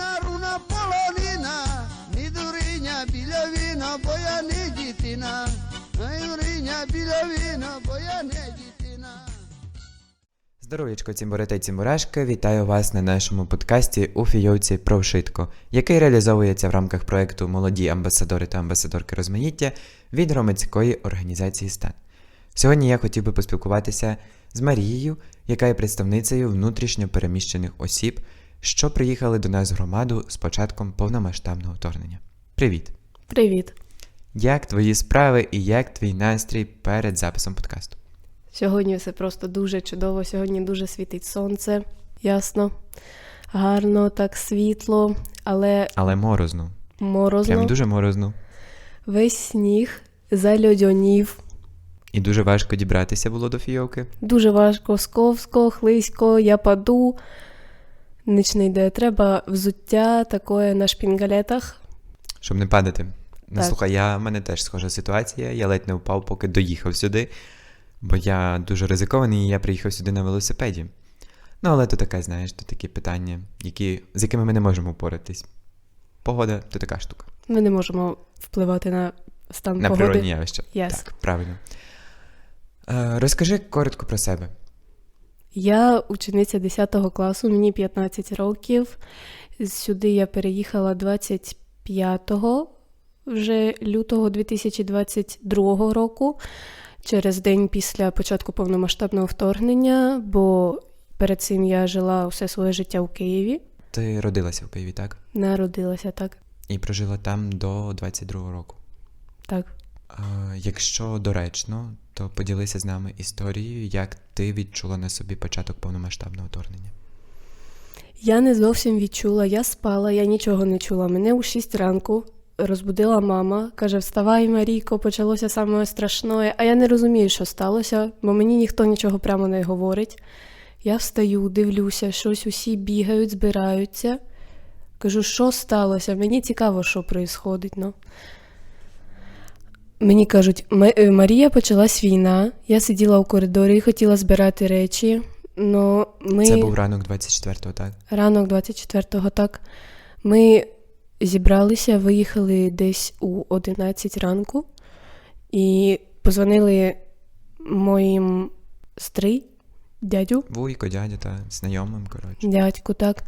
руна полонина, ні дуриня біля віна, бо я не дітина. Ай, біля віна, бо я не дітина. Здоров'ячко, цімбори та цімбурашки, вітаю вас на нашому подкасті у фійовці про вшитку, який реалізовується в рамках проекту Молоді амбасадори та амбасадорки розмаїття від громадської організації Стан. Сьогодні я хотів би поспілкуватися з Марією, яка є представницею внутрішньо переміщених осіб, що приїхали до нас в громаду з початком повномасштабного вторгнення. Привіт! Привіт! Як твої справи і як твій настрій перед записом подкасту? Сьогодні все просто дуже чудово. Сьогодні дуже світить сонце, ясно, гарно, так світло, але Але морозно. морозно. Прям дуже морозно. Весь сніг зальодьонів. І дуже важко дібратися було до фійовки. Дуже важко, сковсько, хлисько, я паду. Ніч не йде. Треба взуття таке на шпінгалетах. Щоб не падати. Ну, Так. слухай, я в мене теж схожа ситуація. Я ледь не впав, поки доїхав сюди, бо я дуже ризикований, і я приїхав сюди на велосипеді. Ну, але то таке, знаєш, то такі питання, які, з якими ми не можемо впоратись. Погода то така штука. Ми не можемо впливати на стан На погоди. природні явища. Yes. Так, правильно. Е, розкажи коротко про себе. Я учениця 10 класу, мені 15 років. Сюди я переїхала 25 вже лютого 2022 року, через день після початку повномасштабного вторгнення, бо перед цим я жила все своє життя у Києві. Ти родилася в Києві, так? Народилася так. І прожила там до 22-го року. Так. Якщо доречно, то поділися з нами історією, як ти відчула на собі початок повномасштабного вторгнення. Я не зовсім відчула, я спала, я нічого не чула. Мене у 6 ранку розбудила мама, каже: Вставай, Марійко, почалося саме страшне. А я не розумію, що сталося, бо мені ніхто нічого прямо не говорить. Я встаю, дивлюся, щось усі бігають, збираються. Кажу, що сталося? Мені цікаво, що відбувається. Мені кажуть, «М- е, Марія почалась війна. Я сиділа у коридорі і хотіла збирати речі. Но ми... Це був ранок 24-го, так? Ранок 24-го, так. Ми зібралися, виїхали десь у 11 ранку і позвонили моїм стри, дядю, Вуйко, дядя та знайомим, коротше. дядьку, так,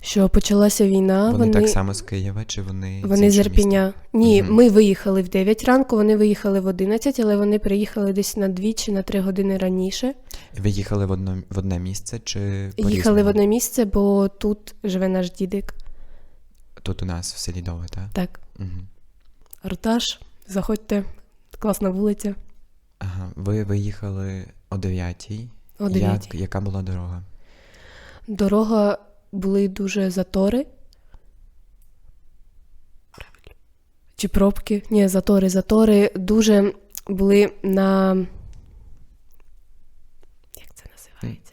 що почалася війна. Вони, так само з Києва, чи вони. Вони з Ірпіня. Ні, Мгм. ми виїхали в 9 ранку, вони виїхали в 11, але вони приїхали десь на 2 чи на 3 години раніше. Ви їхали в одно, в одне місце, чи Їхали по-різному? в одне місце, бо тут живе наш дідик. Тут у нас в селі Дове, так? Так, Угу. Ротаж, заходьте, класна вулиця. Ага, ви виїхали о 9-й. О Як, яка була дорога? Дорога були дуже затори. Чи пробки? Ні, затори, затори дуже були на. Як це називається?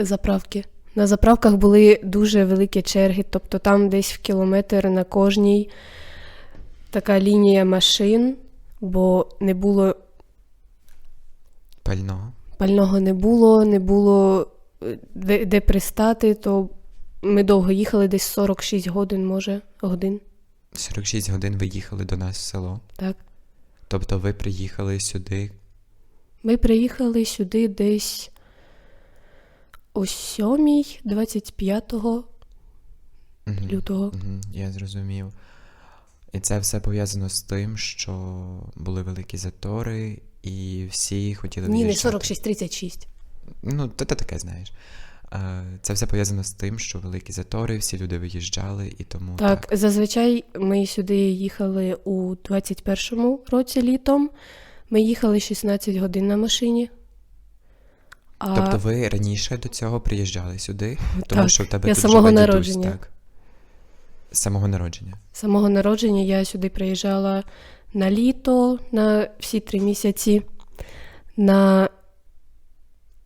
Заправки. На заправках були дуже великі черги, тобто там десь в кілометр на кожній така лінія машин, бо не було Пального? Пального не було, не було е, де, де пристати, то ми довго їхали, десь 46 годин, може, годин. 46 годин ви їхали до нас в село. Так. Тобто ви приїхали сюди. Ми приїхали сюди десь о 7 25 Мгм. лютого. Мгм, Я зрозумів. І це все пов'язано з тим, що були великі затори, і всі хотіли Ні, не 46, 36. Ну, то ти таке знаєш. Е, Це все пов'язано з тим, що великі затори, всі люди виїжджали, і тому Так, зазвичай ми сюди їхали у 21-му році літом. Ми їхали 16 годин на машині. А... Тобто ви раніше до цього приїжджали сюди, тому Так, що в тебе я тут самого живе народження. дідусь, так? З самого народження. З самого народження я сюди приїжджала на літо, на всі три місяці, на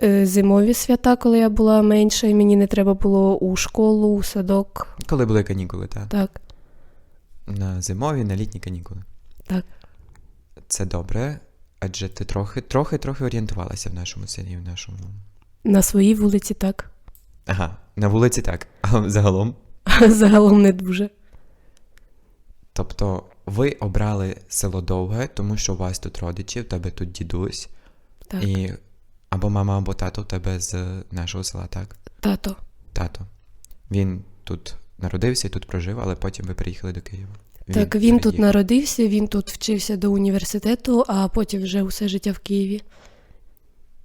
е, зимові свята, коли я була менша, і мені не треба було у школу, у садок. Коли були канікули, так? Так, На зимові, на літні канікули. так. Це добре, адже ти трохи, трохи, трохи орієнтувалася в нашому селі, в нашому. На своїй вулиці так. Ага, На вулиці так, а загалом. Загалом не дуже. Тобто, ви обрали село Довге, тому що у вас тут родичі, в тебе тут дідусь, Так, і або мама, або тато у тебе з нашого села, так? тато. Тато. Він тут народився і тут прожив, але потім ви приїхали до Києва. Так, він тут народився, він тут вчився до університету, а потім вже усе життя в Києві.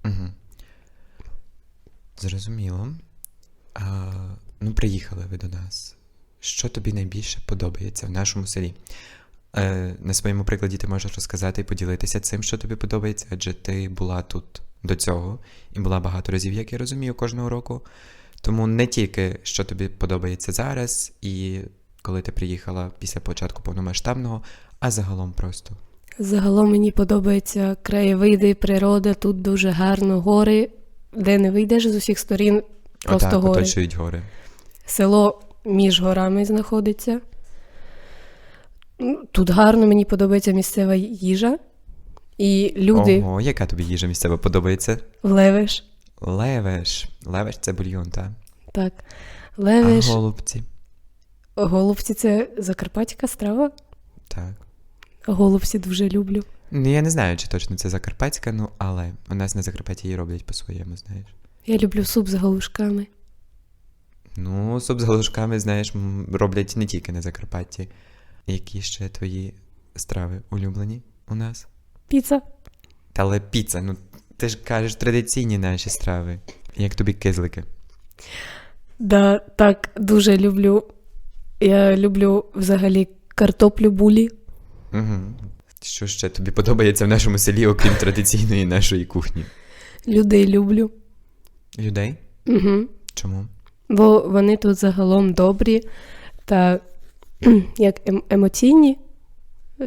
Угу. Зрозуміло. А, ну, приїхали ви до нас. Що тобі найбільше подобається в нашому селі? Е, на своєму прикладі ти можеш розказати і поділитися цим, що тобі подобається, адже ти була тут до цього і була багато разів, як я розумію, кожного року. Тому не тільки що тобі подобається зараз, і коли ти приїхала після початку повномасштабного, а загалом просто. Загалом мені подобаються краєвиди, природа, тут дуже гарно, гори, де не вийдеш з усіх сторін, просто Отак гори. оточують гори. Село між горами знаходиться. Ну, Тут гарно, мені подобається місцева їжа. І люди Ого, яка тобі їжа місцева подобається? левеш. Левеш. Левеш це бульйон, так? Так. Левеш, А голубці. голубці це закарпатська страва. Так. Голубці дуже люблю. Ну, я не знаю, чи точно це закарпатська, ну але у нас на Закарпатті її роблять по-своєму, знаєш. Я люблю суп з галушками. Ну, суп з галушками, знаєш, роблять не тільки на Закарпатті. Які ще твої страви улюблені у нас? Піца. Та але піца, ну ти ж кажеш традиційні наші страви. Як тобі кизлики? Да, так, дуже люблю. Я люблю взагалі картоплю булі. Угу. Що ще тобі подобається в нашому селі, окрім традиційної нашої кухні? Людей люблю. Людей? Угу. Чому? Бо вони тут загалом добрі та як ем- емоційні,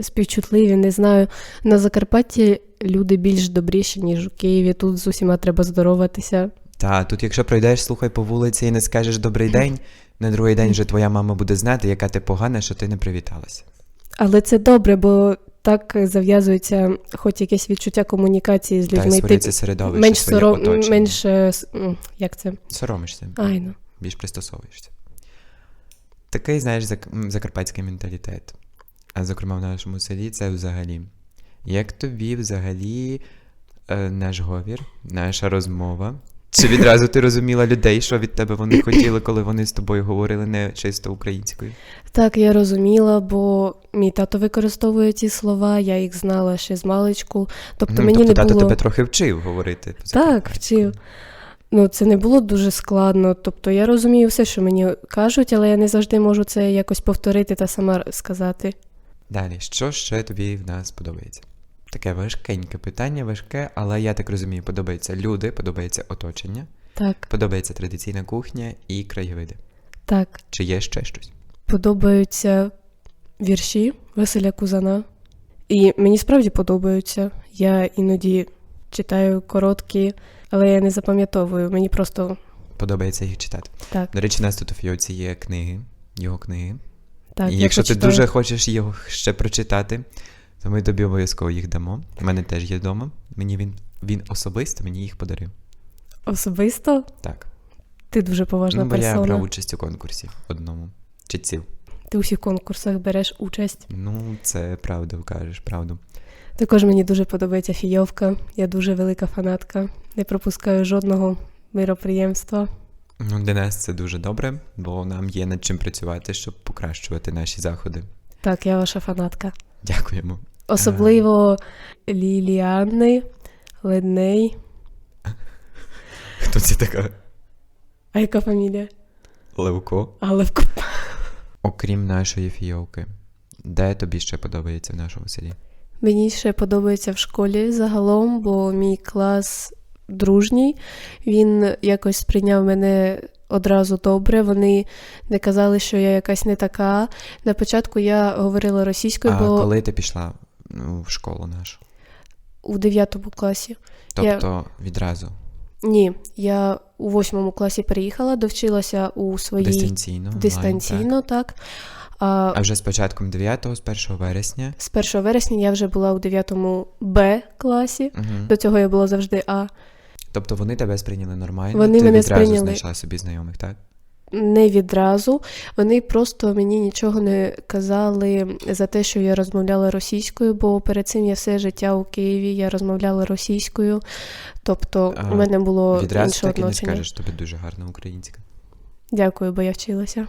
співчутливі, не знаю. На Закарпатті люди більш добріші, ніж у Києві. Тут з усіма треба здороватися. Та, тут якщо пройдеш, слухай по вулиці і не скажеш добрий день, на другий день вже твоя мама буде знати, яка ти погана, що ти не привіталася. Але це добре, бо так зав'язується хоч якесь відчуття комунікації з Та людьми. створюється середовище, менш сором, менш е, як це? Соромишся, Айно. більш пристосовуєшся. Такий, знаєш, зак- закарпатський менталітет. А зокрема в нашому селі це взагалі. Як тобі взагалі е, наш говір, наша розмова? Чи відразу ти розуміла людей, що від тебе вони хотіли, коли вони з тобою говорили не чисто українською? Так, я розуміла, бо мій тато використовує ці слова, я їх знала ще з маличку. Тобто ну, мені тобто не тато було... тебе трохи вчив говорити. Так, вчив. Ну, це не було дуже складно. Тобто я розумію все, що мені кажуть, але я не завжди можу це якось повторити та сама сказати. Далі, що ще тобі в нас подобається? Таке важкеньке питання, важке, але я так розумію, подобаються люди, подобається оточення, Так, подобається традиційна кухня і краєвиди. так. Чи є ще щось? Подобаються вірші Василя Кузана. І мені справді подобаються. Я іноді читаю короткі, але я не запам'ятовую. Мені просто Подобається їх читати. так. До речі, нас тут у Фіоці є книги, його книги. так і якщо ти дуже хочеш його ще прочитати, то ми тобі обов'язково їх дамо. У мене теж є вдома. Мені він, він особисто мені їх подарив. Особисто Так. ти дуже поважна ну, бо я брав участь у конкурсі одному. Читців. Ти у всіх конкурсах береш участь. Ну, це правда, кажеш, правду. Також мені дуже подобається фійовка. Я дуже велика фанатка. Не пропускаю жодного мироприємства. Ну, для нас це дуже добре, бо нам є над чим працювати, щоб покращувати наші заходи. Так, я ваша фанатка. Дякуємо. Особливо Ліліани, Ледней. Хто це така? А яка фамілія? Левко. Алевко. Окрім нашої фійовки, де тобі ще подобається в нашому селі? Мені ще подобається в школі загалом, бо мій клас дружній. Він якось сприйняв мене одразу добре. Вони не казали, що я якась не така. На початку я говорила російською, а бо коли ти пішла ну, в школу нашу? у 9 класі. Тобто відразу Ні, я у восьмому класі переїхала, довчилася у своїй дистанційно. онлайн, дистанційно, так. так. А А вже з початком 9 з 1 вересня. з 1 вересня я вже була у 9 Б класі. Угу. До цього я була завжди А. Тобто вони тебе сприйняли нормально, Вони ти мене відразу сприйняли. знайшла собі знайомих, так? не відразу. Вони просто мені нічого не казали за те, що я розмовляла російською, бо перед цим я все життя у Києві я розмовляла російською. Тобто А, у мене було Відразу інше так і не скажеш, тобі дуже гарна українська. Дякую, бо я вчилася.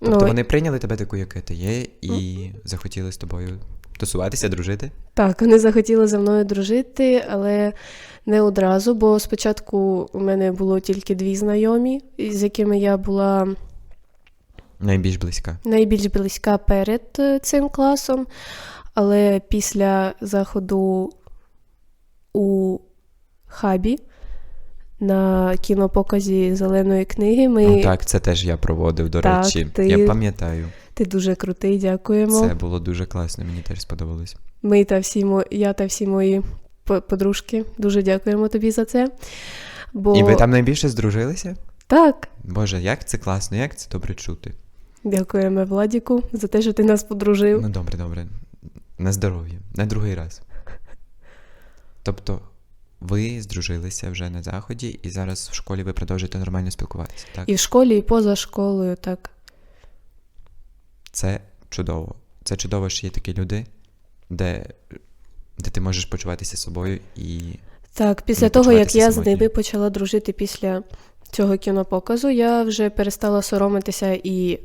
Тобто ну, вони прийняли тебе таку, яка ти є, і захотіли з тобою тусуватися, дружити? Так, вони захотіли за мною дружити, але не одразу, бо спочатку у мене було тільки дві знайомі, з якими я була Найбільш близька. найбільш близька перед е, цим класом, але після заходу у хабі на кінопоказі зеленої книги ми. Ну, так, це теж я проводив, до Так, речі. ти- Я пам'ятаю. Ти дуже крутий, дякуємо. Це було дуже класно, мені теж сподобалось. Ми та всі мо... я та всі мої подружки дуже дякуємо тобі за це. Бо І ви там найбільше здружилися? так, Боже, як це класно, як це добре чути. дякуємо Владіку за те, що ти нас подружив. Ну добре, добре. На здоров'я, на другий раз. Тобто, ви здружилися вже на заході, і зараз в школі ви продовжуєте нормально спілкуватися, так? І в школі, і поза школою, так. Це чудово. Це чудово, що є такі люди, де, де ти можеш почуватися собою і. Так, після того, як я з ними почала дружити після цього кінопоказу, я вже перестала соромитися і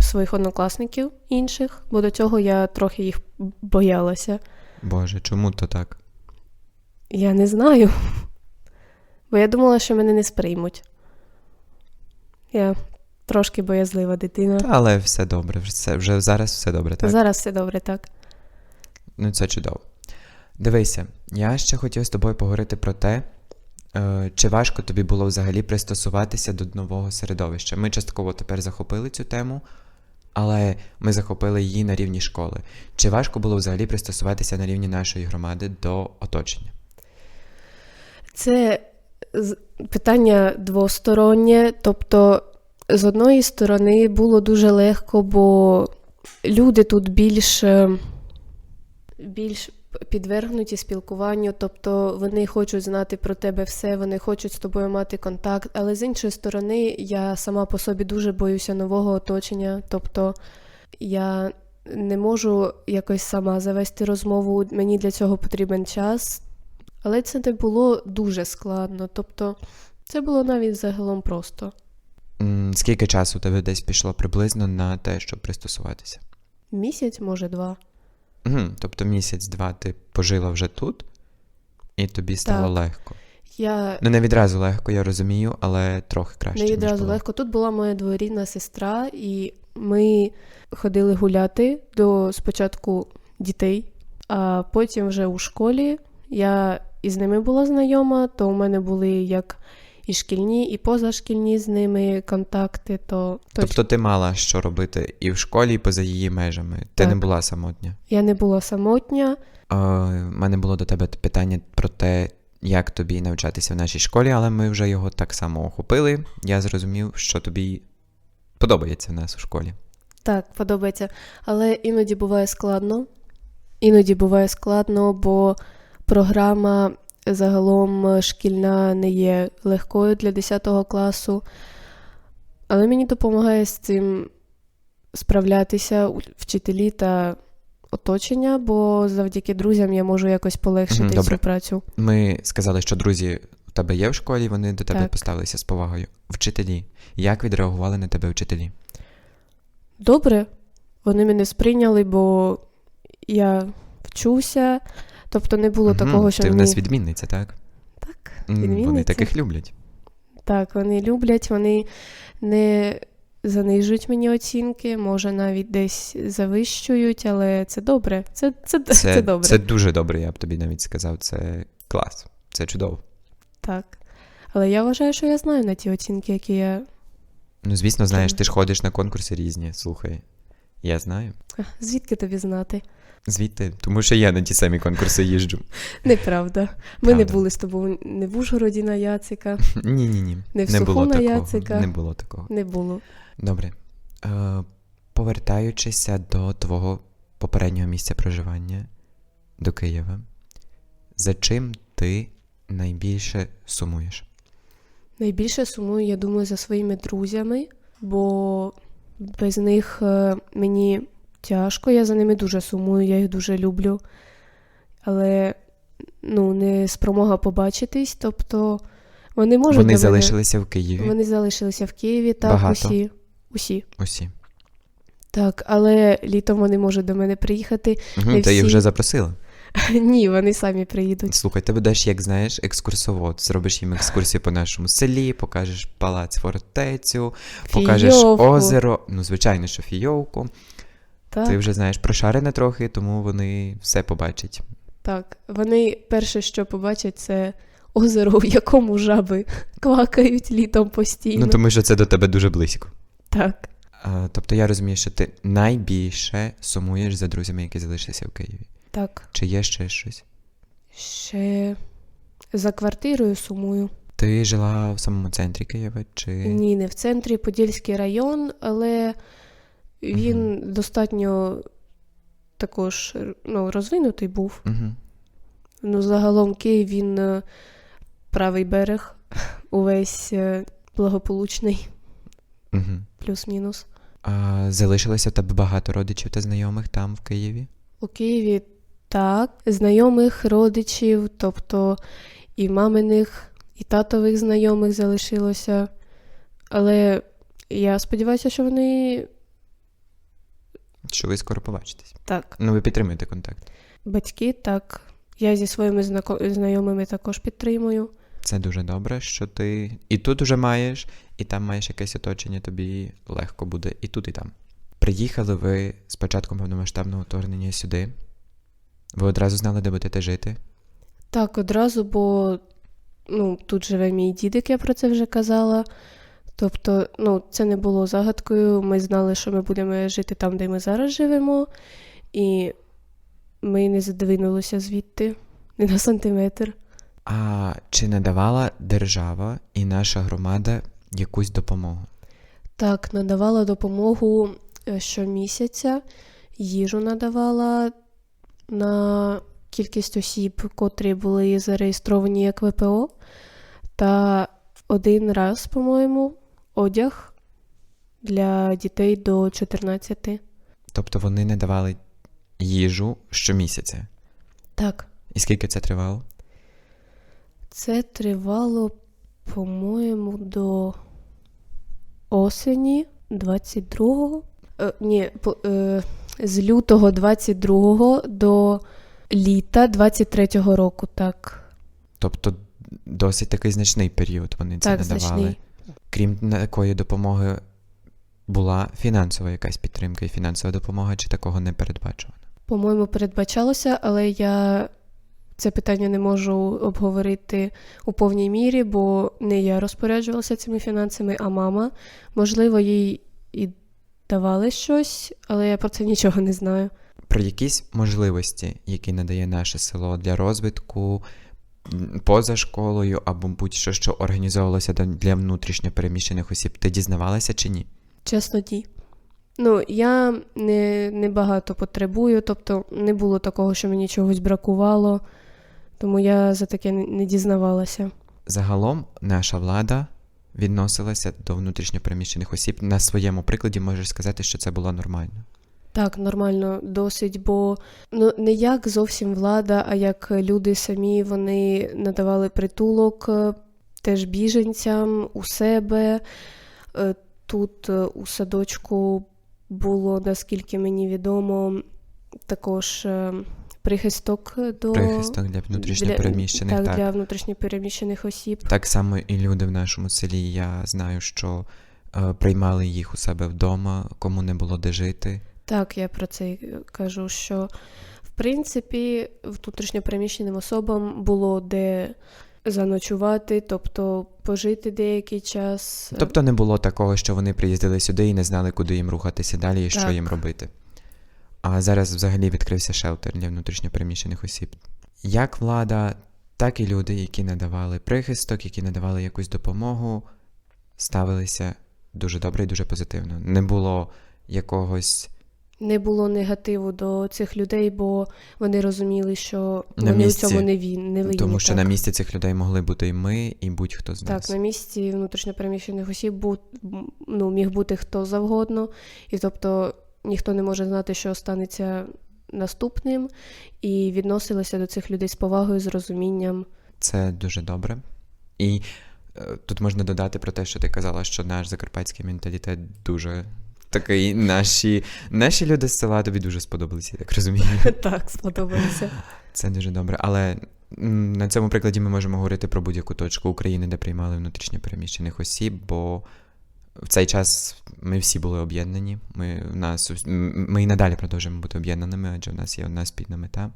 своїх однокласників інших, бо до цього я трохи їх боялася. Боже, чому то так? Я не знаю. Бо я думала, що мене не сприймуть. Я трошки боязлива дитина. Та, але все добре, все, вже зараз все добре, так? Зараз все добре, так. Ну, це чудово. Дивися, я ще хотів з тобою поговорити про те, е, чи важко тобі було взагалі пристосуватися до нового середовища. Ми частково тепер захопили цю тему, але ми захопили її на рівні школи. Чи важко було взагалі пристосуватися на рівні нашої громади до оточення? Це питання двостороннє. Тобто, з одної сторони, було дуже легко, бо люди тут більш, е, більш підвергнуті спілкуванню, тобто вони хочуть знати про тебе все, вони хочуть з тобою мати контакт. Але з іншої сторони, я сама по собі дуже боюся нового оточення. Тобто я не можу якось сама завести розмову. Мені для цього потрібен час. Але це не було дуже складно. Тобто, це було навіть загалом просто. Скільки часу у тебе десь пішло приблизно на те, щоб пристосуватися? Місяць, може, два. Угу, тобто місяць-два ти пожила вже тут, і тобі стало Так. легко. Я Ну, не відразу легко, я розумію, але трохи краще. не відразу було. легко. Тут була моя дворідна сестра, і ми ходили гуляти до спочатку дітей, а потім вже у школі я із ними була знайома, то у мене були як і шкільні, і позашкільні з ними контакти. То, то Тобто ти мала що робити і в школі, і поза її межами. Ти Так. не була самотня. я не була самотня. У мене було до тебе питання про те, як тобі навчатися в нашій школі, але ми вже його так само охопили. Я зрозумів, що тобі подобається в нас у школі. Так, подобається. Але іноді буває складно. Іноді буває складно, бо програма загалом е, шкільна не є легкою для 10 класу. Але мені допомагає з цим справлятися вчителі та оточення, бо завдяки друзям я можу якось полегшити добре. цю працю. Ми сказали, що друзі в тебе є в школі, вони до тебе Так. поставилися з повагою. Вчителі. Як відреагували на тебе вчителі? Добре, вони мене сприйняли, бо я вчуся. Тобто не було Мгм, такого, що Ти в мені... нас відмінниця, так? Так, М, Вони таких люблять. Так, вони люблять, вони не занижують мені оцінки, може навіть десь завищують, але це добре. Це, це, це, Це, добре. це дуже добре, я б тобі навіть сказав. Це клас. Це чудово. Так. Але я вважаю, що я знаю на ті оцінки, які я. Ну, звісно, знаєш, ти ж ходиш на конкурси різні. Слухай. Я знаю. Звідки тобі знати? Звідти, тому що я на ті самі конкурси їжджу. Неправда. Ми не були з тобою не в Ужгороді на Яцика, Ні, ні, ні. Не в не Суху було на такого. Яцика. Не було такого. не було. Добре. Е, повертаючися до твого попереднього місця проживання до Києва, за чим ти найбільше сумуєш? Найбільше сумую, я думаю, за своїми друзями, бо без них е, мені тяжко, я за ними дуже сумую, я їх дуже люблю. Але ну, не спромога побачитись, тобто вони можуть. Вони мене- залишилися в Києві. Вони залишилися в Києві, так, Багато? усі. Усі. Усі. Так, але літом вони можуть до мене приїхати. Угу, Не ти їх вже запросила. Ні, вони самі приїдуть. Слухай, ти будеш, як знаєш, екскурсовод. Зробиш їм екскурсію по нашому селі, покажеш палац фортецю, покажеш Фійовку. озеро. Ну, звичайно, що фійовку. Так, Ти вже знаєш прошарене трохи, тому вони все побачать. так. Вони перше, що побачать, це озеро, в якому жаби квакають літом постійно. Ну, тому що це до тебе дуже близько. Так. А, тобто я розумію, що ти найбільше сумуєш за друзями, які залишилися в Києві. Так. Чи є ще щось? Ще за квартирою сумую. Ти жила в самому центрі Києва, чи Ні, не в центрі, Подільський район, але він достатньо також ну, розвинутий був. Угу. Ну, загалом Київ він е, правий берег, увесь е, благополучний, Угу. плюс-мінус. А залишилося в тебе багато родичів та знайомих там, в Києві? У Києві так, знайомих, родичів, тобто і маминих, і татових знайомих залишилося. Але я сподіваюся, що вони Що ви скоро побачитесь? так, Ну, ви підтримуєте контакт. батьки, так. Я зі своїми знайомими також підтримую. Це дуже добре, що ти і тут уже маєш, і там маєш якесь оточення, тобі легко буде і тут, і там. Приїхали ви з початком повномасштабного вторгнення сюди. Ви одразу знали, де будете жити. Так, одразу, бо ну, тут живе мій дідик, я про це вже казала. Тобто, ну, це не було загадкою. Ми знали, що ми будемо жити там, де ми зараз живемо, і ми не задвинулися звідти не на сантиметр. А чи надавала держава і наша громада якусь допомогу? Так, надавала допомогу е, щомісяця, їжу надавала на кількість осіб, котрі були зареєстровані як ВПО. Та один раз, по-моєму, одяг для дітей до 14. Тобто вони не давали їжу щомісяця. Так, І скільки це тривало? це тривало, по-моєму, до осені 22-го. Е, ні, по, е, з лютого 22-го до літа 23-го року, так. Тобто досить такий значний період вони це так, надавали. значний. Крім такої допомоги, була фінансова якась підтримка і фінансова допомога, чи такого не передбачувано? По-моєму, передбачалося, але я це питання не можу обговорити у повній мірі, бо не я розпоряджувалася цими фінансами, а мама. Можливо, їй і давали щось, але я про це нічого не знаю. Про якісь можливості, які надає наше село для розвитку поза школою або будь-що, що організовувалося для- для внутрішньо переміщених осіб, ти дізнавалася чи ні? Чесно, ні. Ну, я не, не багато потребую, тобто не було такого, що мені чогось бракувало, тому я за таке не, не дізнавалася. Загалом наша влада відносилася до внутрішньо переміщених осіб. На своєму прикладі можеш сказати, що це було нормально. Так, нормально, досить, бо ну не як зовсім влада, а як люди самі вони надавали притулок е, теж біженцям у себе. Е, Тут е, у садочку було, наскільки мені відомо, також прихисток до Прихисток для внутрішньо переміщених. так, Так, для внутрішньопереміщених осіб. так само і люди в нашому селі. Я знаю, що е, приймали їх у себе вдома, кому не було де жити. Так, я про це кажу, що в принципі внутрішньопереміщеним особам було де заночувати, тобто пожити деякий час. Тобто не було такого, що вони приїздили сюди і не знали, куди їм рухатися далі і що Так. їм робити. А зараз взагалі відкрився шелтер для внутрішньопереміщених осіб. Як влада, так і люди, які надавали прихисток, які надавали якусь допомогу, ставилися дуже добре і дуже позитивно. Не було якогось Не було негативу до цих людей, бо вони розуміли, що На вони місці. у цьому не він, не винні. Тому що так. на місці цих людей могли бути і ми, і будь-хто з Так, нас. на місці внутрішньопереміщених осіб бу- ну, міг бути хто завгодно, і тобто ніхто не може знати, що станеться наступним, і відносилися до цих людей з повагою, з розумінням. Це дуже добре. І е, тут можна додати про те, що ти казала, що наш закарпатський менталітет дуже такий. Наші, наші люди з села тобі дуже сподобалися, я так розумію. Так, сподобалося. Це дуже добре. Але на цьому прикладі ми можемо говорити про будь-яку точку України, де приймали внутрішньо переміщених осіб, бо в цей час ми всі були об'єднані. Ми, в нас, ми і надалі продовжуємо бути об'єднаними, адже в нас є одна спільна мета.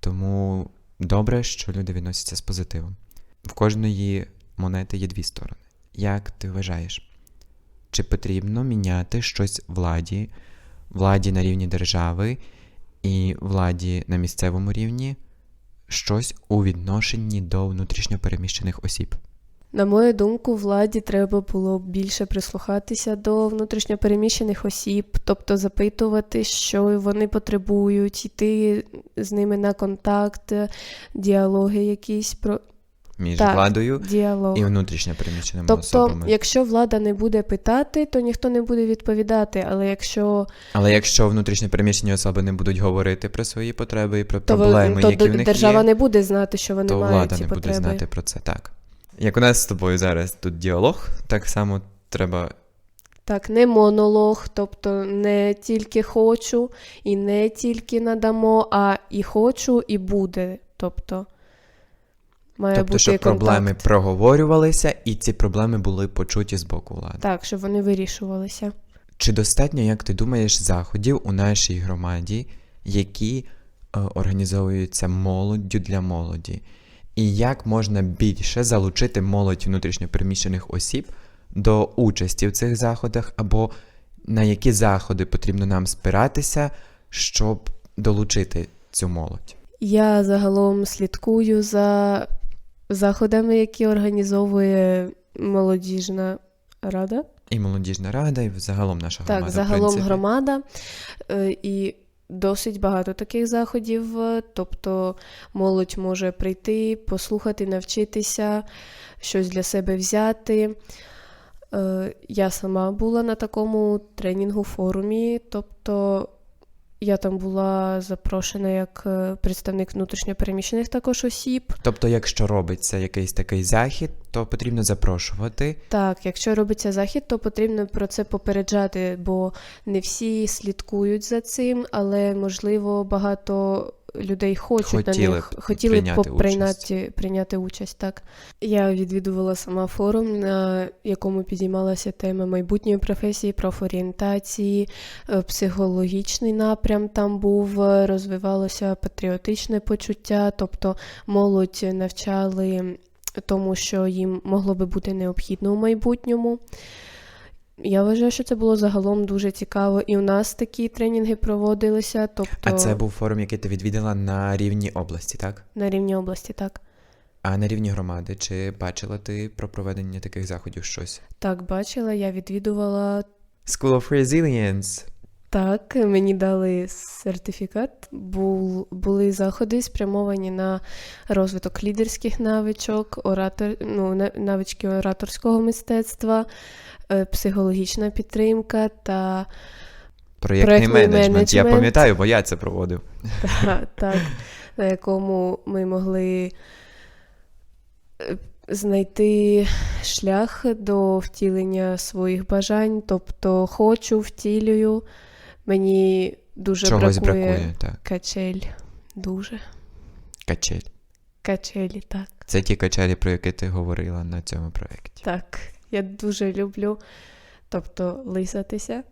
Тому добре, що люди відносяться з позитивом. В кожної монети є дві сторони. Як ти вважаєш, чи потрібно міняти щось владі, владі на рівні держави і владі на місцевому рівні, щось у відношенні до внутрішньопереміщених осіб? На мою думку, владі треба було б більше прислухатися до внутрішньопереміщених осіб, тобто запитувати, що вони потребують, йти з ними на контакт, діалоги якісь про Між Так. владою діалог. і внутрішньопереміщеними Тобто, особами. якщо влада не буде питати, то ніхто не буде відповідати. Але якщо Але якщо внутрішньопереміщені особи не будуть говорити про свої потреби і про то, проблеми, то які в них держава є, не буде знати, що вони то мають влада ці не потреби. буде знати про це так. Як у нас з тобою зараз тут діалог, так само треба Так, не монолог, тобто не тільки хочу і не тільки надамо, а і хочу, і буде. Тобто має тобто, бути щоб проблеми проговорювалися, і ці проблеми були почуті з боку влади. Так, щоб вони вирішувалися. Чи достатньо, як ти думаєш, заходів у нашій громаді, які е, організовуються молоддю для молоді? І як можна більше залучити молодь внутрішньопереміщених осіб до участі в цих заходах, або на які заходи потрібно нам спиратися, щоб долучити цю молодь? Я загалом слідкую за заходами, які організовує молодіжна рада. І молодіжна рада, і загалом наша громада. Так, загалом принципі. громада. І досить багато таких заходів. е, Тобто молодь може прийти, послухати, навчитися, щось для себе взяти. Е, Я сама була на такому тренінгу форумі, тобто я там була запрошена як е, представник внутрішньопереміщених також осіб. Тобто, якщо робиться якийсь такий захід, то потрібно запрошувати. Так, якщо робиться захід, то потрібно про це попереджати, бо не всі слідкують за цим, але можливо багато людей хочуть Хотіли на них хотіли прийняти б прийняти, прийняти участь. Так я відвідувала сама форум, на якому підіймалася тема майбутньої професії, профорієнтації, е, психологічний напрям там був, е, розвивалося патріотичне почуття, тобто молодь навчали тому, що їм могло би бути необхідно у майбутньому. Я вважаю, що це було загалом дуже цікаво. І у нас такі тренінги проводилися, тобто А це був форум, який ти відвідала на рівні області, так? на рівні області, так. А на рівні громади, чи бачила ти про проведення таких заходів щось? Так, бачила, я відвідувала School of Resilience. так, мені дали сертифікат. Бул, були заходи спрямовані на розвиток лідерських навичок, оратор, ну, навички ораторського мистецтва, психологічна підтримка та Проєктний, Проєктний менеджмент. Я пам'ятаю, бо я це проводив. Та, так, на якому ми могли е, знайти шлях до втілення своїх бажань, тобто хочу, втілюю. Мені дуже Чогось бракує, бракує, так. качель. Дуже. Качель. Качелі, так. Це ті качелі, про які ти говорила на цьому проєкті. Так. Я дуже люблю, тобто лисатися.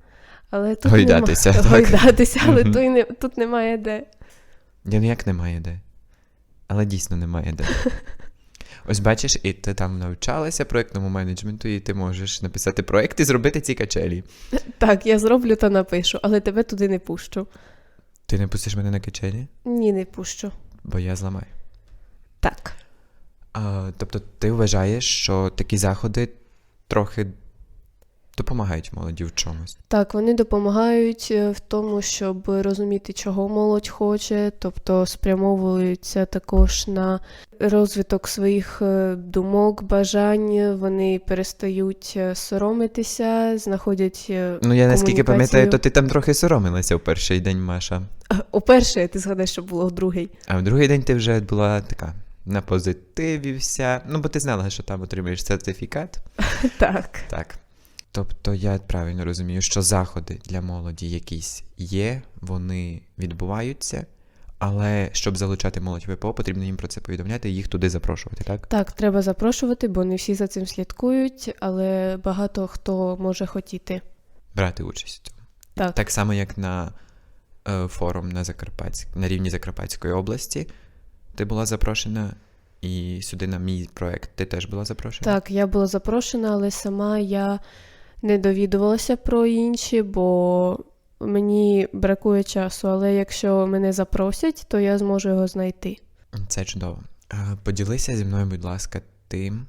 Але тут Гойдатися, нема... так? Гойдатися, але Мгм. тут, не... тут немає де. Ні, ну як немає де. Але дійсно немає де. Ось бачиш, і ти там навчалася проєктному менеджменту, і ти можеш написати проєкт і зробити ці качелі. Так, я зроблю та напишу, але тебе туди не пущу. Ти не пустиш мене на качелі, Ні, не пущу. бо я зламаю. Так. А, тобто ти вважаєш, що такі заходи трохи допомагають молоді в чомусь. Так, вони допомагають е, в тому, щоб розуміти, чого молодь хоче, тобто спрямовуються також на розвиток своїх е, думок, бажань. Вони перестають е, соромитися, знаходять Ну, я наскільки пам'ятаю, то ти там трохи соромилася в перший день, Маша. У перший, ти згадаєш, що було в другий. А в другий день ти вже була така на позитиві вся. Ну, бо ти знала, що там отримаєш сертифікат. Так. Так. Тобто я правильно розумію, що заходи для молоді якісь є, вони відбуваються, але щоб залучати молодь ВПО, потрібно їм про це повідомляти і їх туди запрошувати, так? Так, треба запрошувати, бо не всі за цим слідкують, але багато хто може хотіти. Брати участь у цьому. Так. Так само, як на е, форум на Закарпатськ... на рівні Закарпатської області. Ти була запрошена, і сюди на мій проект ти теж була запрошена. Так, я була запрошена, але сама я не довідувалася про інші, бо мені бракує часу. Але якщо мене запросять, то я зможу його знайти. Це чудово. Поділися зі мною, будь ласка, тим,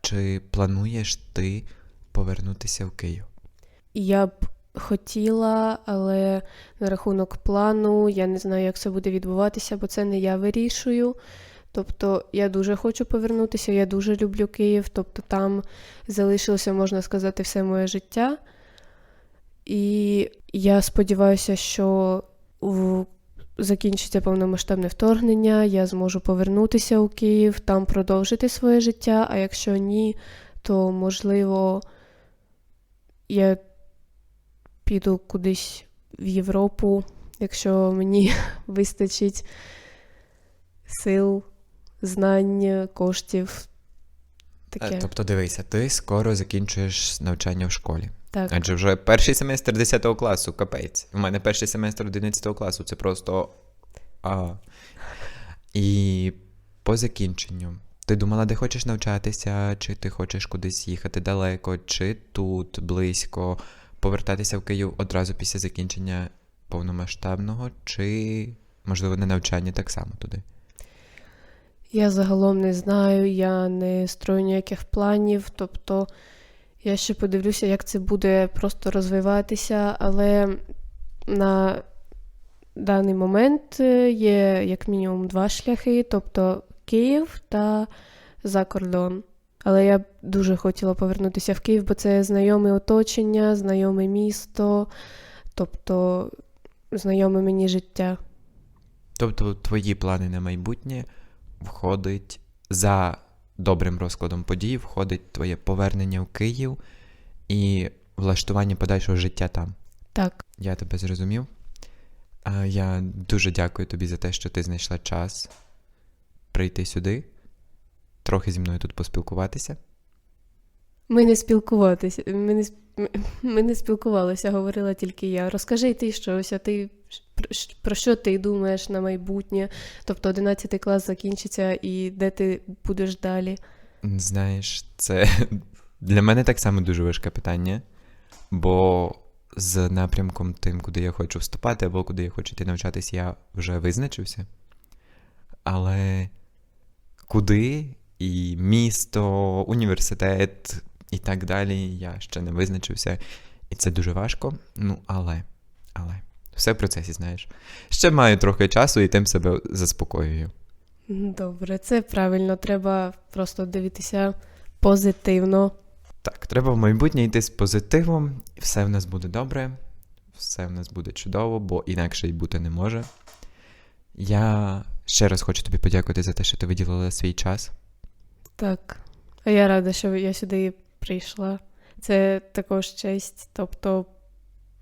чи плануєш ти повернутися в Київ? Я б хотіла, але на рахунок плану я не знаю, як це буде відбуватися, бо це не я вирішую. Тобто я дуже хочу повернутися, я дуже люблю Київ, тобто там залишилося, можна сказати, все моє життя. І я сподіваюся, що в... закінчиться повномасштабне вторгнення, я зможу повернутися у Київ, там продовжити своє життя, а якщо ні, то можливо я піду кудись в Європу, якщо мені вистачить сил, знань, коштів. Таке. Е, Тобто, дивися, ти скоро закінчуєш навчання в школі. так. Адже вже перший семестр 10 класу, капець. У мене перший семестр 11 класу, це просто. А. І по закінченню. Ти думала, де хочеш навчатися, чи ти хочеш кудись їхати далеко, чи тут, близько, повертатися в Київ одразу після закінчення повномасштабного, чи, можливо, на навчання так само туди? Я загалом не знаю, я не строю ніяких планів, тобто я ще подивлюся, як це буде просто розвиватися, але на даний момент е, є як мінімум два шляхи, тобто Київ та за кордон. Але я дуже хотіла повернутися в Київ, бо це знайоме оточення, знайоме місто, тобто знайоме мені життя. Тобто, твої плани на майбутнє входить за добрим розкладом подій, входить твоє повернення в Київ і влаштування подальшого життя там. Так, Я тебе зрозумів. Я дуже дякую тобі за те, що ти знайшла час прийти сюди, трохи зі мною тут поспілкуватися. Ми не спілкуватися. Ми не, ми- не спілкувалися, говорила тільки я. Розкажи ти щось, а ти про що ти думаєш на майбутнє? Тобто 11 клас закінчиться і де ти будеш далі? Знаєш, це для мене так само дуже важке питання, бо з напрямком тим, куди я хочу вступати або куди я хочу йти навчатись, я вже визначився. Але куди і місто, університет і так далі я ще не визначився. І це дуже важко. Ну, але, але, все в процесі, знаєш. Ще маю трохи часу і тим себе заспокоюю. Добре, це правильно. Треба просто дивитися позитивно. Так, треба в майбутнє йти з позитивом, і все в нас буде добре, все в нас буде чудово, бо інакше й бути не може. Я ще раз хочу тобі подякувати за те, що ти виділила свій час. Так. А я рада, що я сюди прийшла. Це також честь, тобто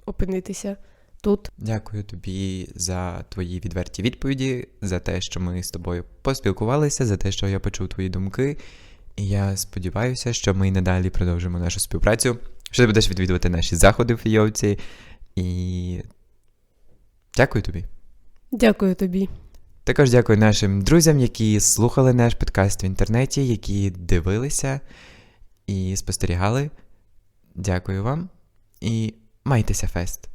опинитися тут. Дякую тобі за твої відверті відповіді, за те, що ми з тобою поспілкувалися, за те, що я почув твої думки. І я сподіваюся, що ми й надалі продовжимо нашу співпрацю, що ти будеш відвідувати наші заходи в Фійовці. І дякую тобі. Дякую тобі. Також дякую нашим друзям, які слухали наш подкаст в інтернеті, які дивилися і спостерігали. Дякую вам і майтеся фест!